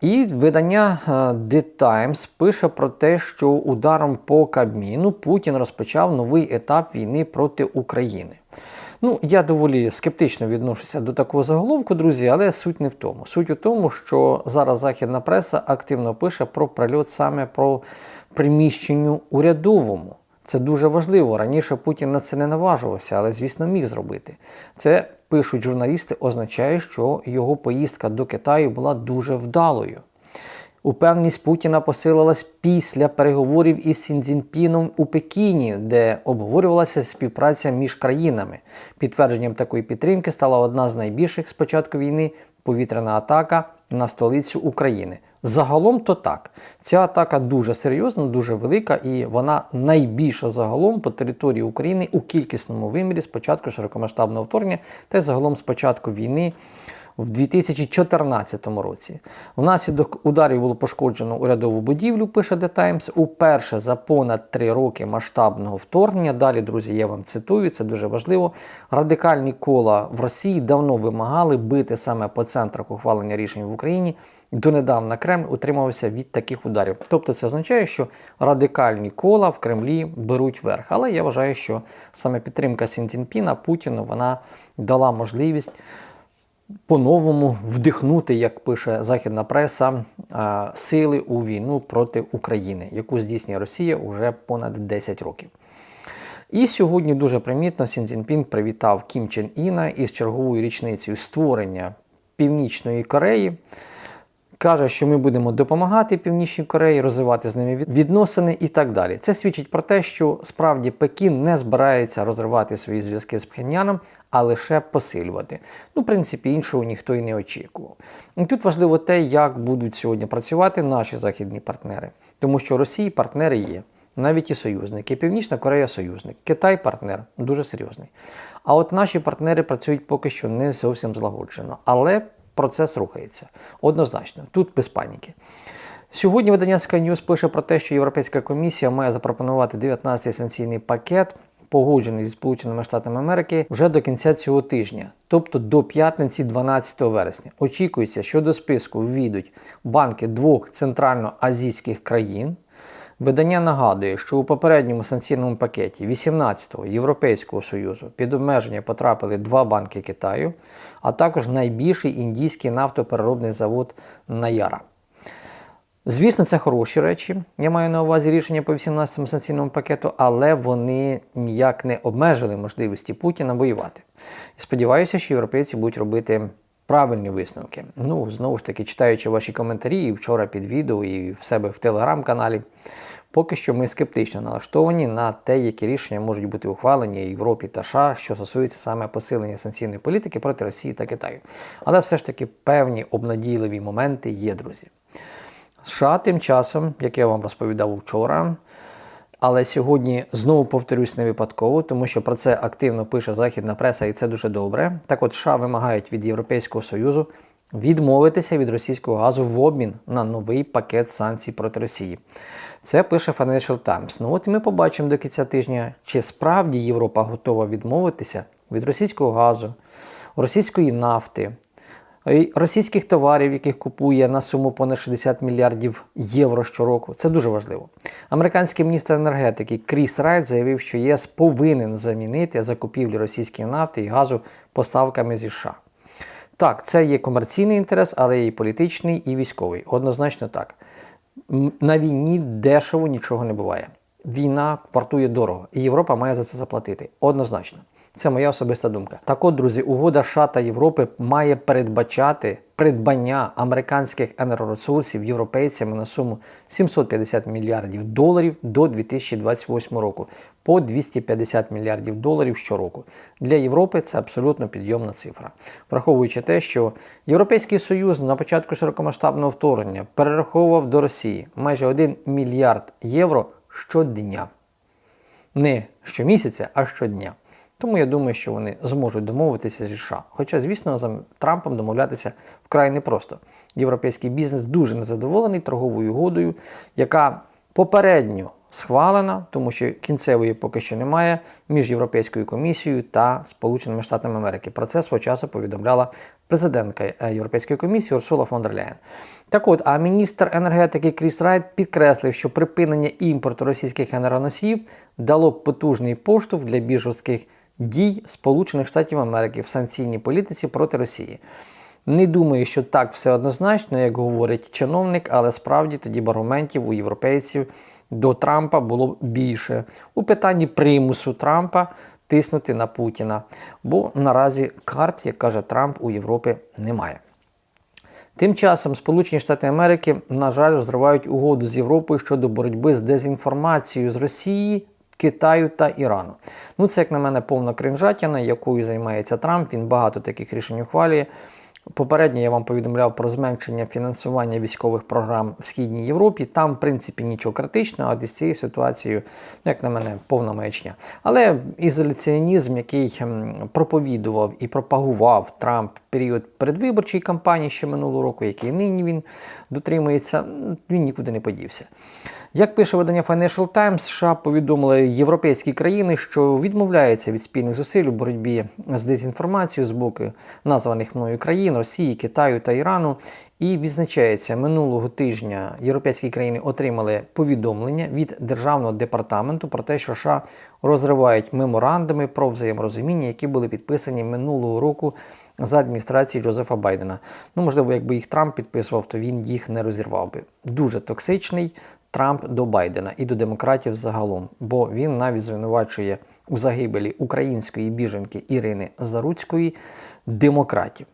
І видання е, The Times пише про те, що ударом по Кабміну Путін розпочав новий етап війни проти України. Ну, я доволі скептично відношуся до такого заголовку, друзі, але суть не в тому. Суть у тому, що зараз західна преса активно пише про прильот саме про приміщенню урядовому. Це дуже важливо. Раніше Путін на це не наважувався, але, звісно, міг зробити. Це пишуть журналісти, означає, що його поїздка до Китаю була дуже вдалою. Упевненість Путіна посилилась після переговорів із Сінзінпіном у Пекіні, де обговорювалася співпраця між країнами. Підтвердженням такої підтримки стала одна з найбільших з початку війни повітряна атака на столицю України. Загалом то так. Ця атака дуже серйозна, дуже велика, і вона найбільша загалом по території України у кількісному вимірі з початку широкомасштабного вторгнення та й загалом з початку війни в 2014 році. Внаслідок ударів було пошкоджено урядову будівлю, пише The Times, уперше за понад три роки масштабного вторгнення. Далі, друзі, я вам цитую, це дуже важливо. Радикальні кола в Росії давно вимагали бити саме по центрах ухвалення рішень в Україні. Донедавна Кремль утримався від таких ударів. Тобто це означає, що радикальні кола в Кремлі беруть верх. Але я вважаю, що саме підтримка Сінцінпіна Путіну вона дала можливість по-новому вдихнути, як пише західна преса, сили у війну проти України, яку здійснює Росія уже понад 10 років. І сьогодні дуже примітно Сін Цзіньпін привітав Кім Чен Іна із черговою річницею створення Північної Кореї. Каже, що ми будемо допомагати Північній Кореї, розвивати з ними відносини і так далі. Це свідчить про те, що справді Пекін не збирається розривати свої зв'язки з Пхеньяном, а лише посилювати. Ну, в принципі, іншого ніхто і не очікував. І тут важливо те, як будуть сьогодні працювати наші західні партнери, тому що Росії партнери є. Навіть і союзники. Північна Корея союзник, Китай партнер дуже серйозний. А от наші партнери працюють поки що не зовсім злагоджено. Але процес рухається. Однозначно, тут без паніки. Сьогодні видання Sky News пише про те, що Європейська комісія має запропонувати 19-й санкційний пакет, погоджений зі Сполученими Штатами Америки, вже до кінця цього тижня, тобто до п'ятниці 12 вересня. Очікується, що до списку ввійдуть банки двох центральноазійських країн. Видання нагадує, що у попередньому санкційному пакеті 18-го Європейського Союзу під обмеження потрапили два банки Китаю, а також найбільший індійський нафтопереробний завод Наяра. Звісно, це хороші речі. Я маю на увазі рішення по 18-му санкційному пакету, але вони ніяк не обмежили можливості Путіна воювати. І сподіваюся, що європейці будуть робити правильні висновки. Ну, знову ж таки, читаючи ваші коментарі і вчора під відео і в себе в телеграм-каналі. Поки що ми скептично налаштовані на те, які рішення можуть бути ухвалені Європі та США, що стосується саме посилення санкційної політики проти Росії та Китаю. Але все ж таки певні обнадійливі моменти є, друзі. США тим часом, як я вам розповідав вчора, але сьогодні знову повторюсь не випадково, тому що про це активно пише західна преса, і це дуже добре. Так от США вимагають від Європейського Союзу відмовитися від російського газу в обмін на новий пакет санкцій проти Росії. Це пише Financial Times. Ну от і ми побачимо до кінця тижня, чи справді Європа готова відмовитися від російського газу, російської нафти, російських товарів, яких купує на суму понад 60 мільярдів євро щороку. Це дуже важливо. Американський міністр енергетики Кріс Райт заявив, що ЄС повинен замінити закупівлі російської нафти і газу поставками зі США. Так, це є комерційний інтерес, але і політичний, і військовий. Однозначно так. На війні дешево нічого не буває. Війна вартує дорого, і Європа має за це заплатити. Однозначно. Це моя особиста думка. Так от, друзі, угода США та Європи має передбачати придбання американських енергоресурсів європейцями на суму 750 мільярдів доларів до 2028 року по 250 мільярдів доларів щороку. Для Європи це абсолютно підйомна цифра, враховуючи те, що Європейський Союз на початку широкомасштабного вторгнення перераховував до Росії майже 1 мільярд євро щодня. Не щомісяця, а щодня. Тому я думаю, що вони зможуть домовитися зі США. Хоча, звісно, з Трампом домовлятися вкрай непросто. Європейський бізнес дуже незадоволений торговою угодою, яка попередньо схвалена, тому що кінцевої поки що немає між Європейською комісією та Сполученими Штатами Америки. Про це свого часу повідомляла президентка е, Європейської комісії Урсула фон дер Ляєн. Так от, а міністр енергетики Кріс Райт підкреслив, що припинення імпорту російських енергоносіїв дало потужний поштовх для більш дій Сполучених Штатів Америки в санкційній політиці проти Росії. Не думаю, що так все однозначно, як говорить чиновник, але справді тоді б аргументів у європейців до Трампа було більше у питанні примусу Трампа тиснути на Путіна. Бо наразі карт, як каже Трамп, у Європі немає. Тим часом Сполучені Штати Америки, на жаль, розривають угоду з Європою щодо боротьби з дезінформацією з Росії, Китаю та Ірану. Ну, це, як на мене, повна кринжатіна, якою займається Трамп. Він багато таких рішень ухвалює. Попередньо я вам повідомляв про зменшення фінансування військових програм в Східній Європі. Там, в принципі, нічого критичного, а з цією ситуацією, як на мене, повна маячня. Але ізоляціонізм, який проповідував і пропагував Трамп період передвиборчої кампанії ще минулого року, який нині він дотримується, він нікуди не подівся. Як пише видання Financial Times, США повідомили європейські країни, що відмовляються від спільних зусиль у боротьбі з дезінформацією з боку названих мною країн Росії, Китаю та Ірану. І відзначається, минулого тижня європейські країни отримали повідомлення від Державного департаменту про те, що США розривають меморандуми про взаєморозуміння, які були підписані минулого року за адміністрації Джозефа Байдена. Ну, можливо, якби їх Трамп підписував, то він їх не розірвав би. Дуже токсичний Трамп до Байдена і до демократів загалом, бо він навіть звинувачує у загибелі української біженки Ірини Заруцької демократів.